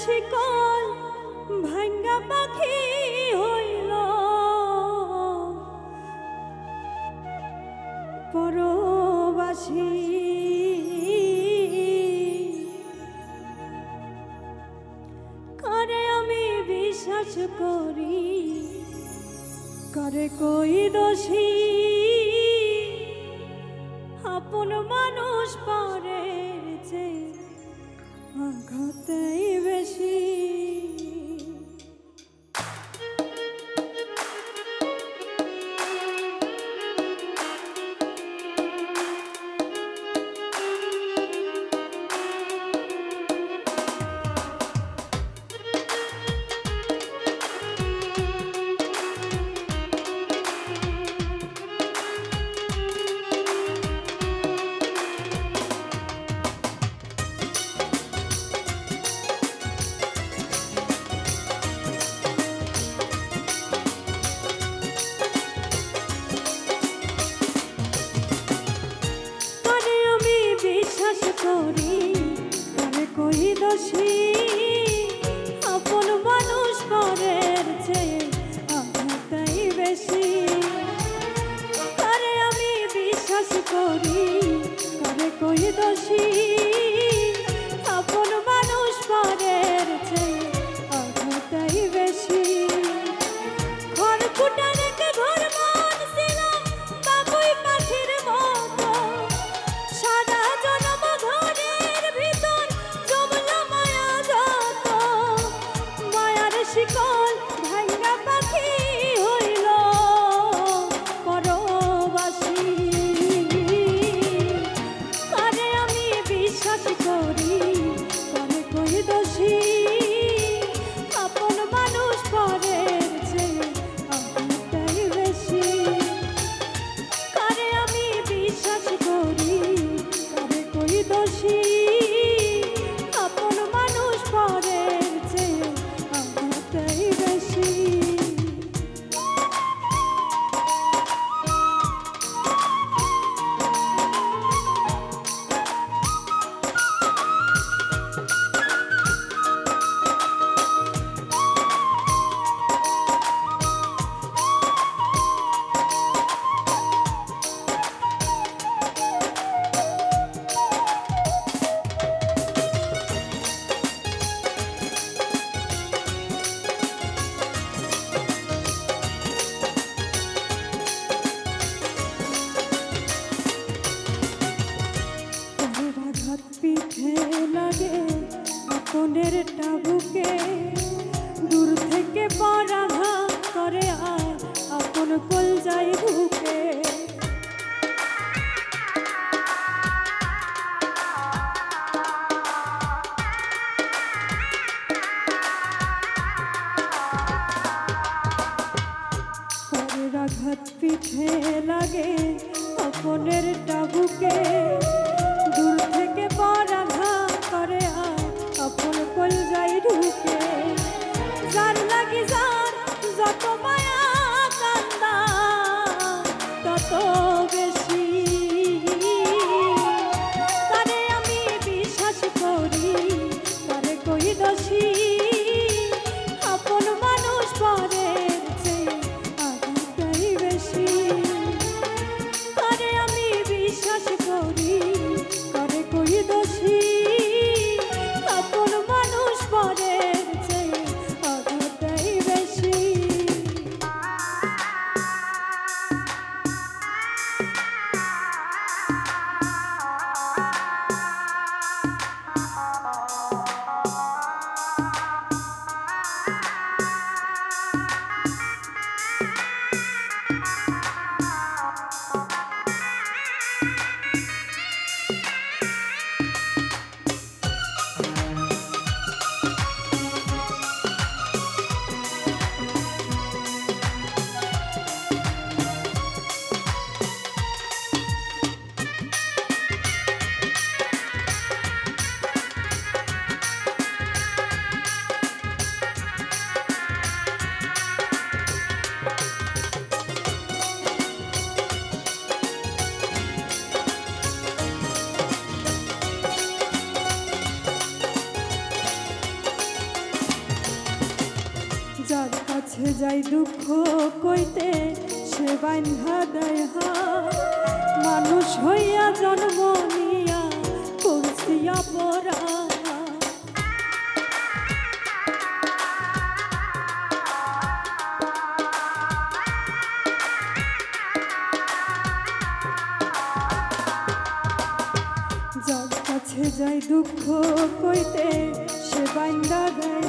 শিকল ভাঙ্গা পাখি হইল। পরবাসী করে আমি বিশ্বাস করি, করে কই দোষী? আপন মানুষ পরের যে আঘাতেই বেশি। দোষী। আপন মানুষ পরের চেয়ে আঘাতাই বেশি। খড়কুটা রেখে ঘর মানছিলাম বাবুই পাখির মতো। শিকল পিঠে লাগে আপনের টাবুকে। দূর থেকে পরাঘাত করে আপন কল আঘাত পিঠে লাগে, আপনের টাবুকে। যাই দুঃখ কইতে, সে বান্ধা দেয়। মানুষ হইয়া জন্ম নিয়া করছিয়া পরা যার কাছে যাই দুঃখ কইতে, সে বাইন্দা দেয়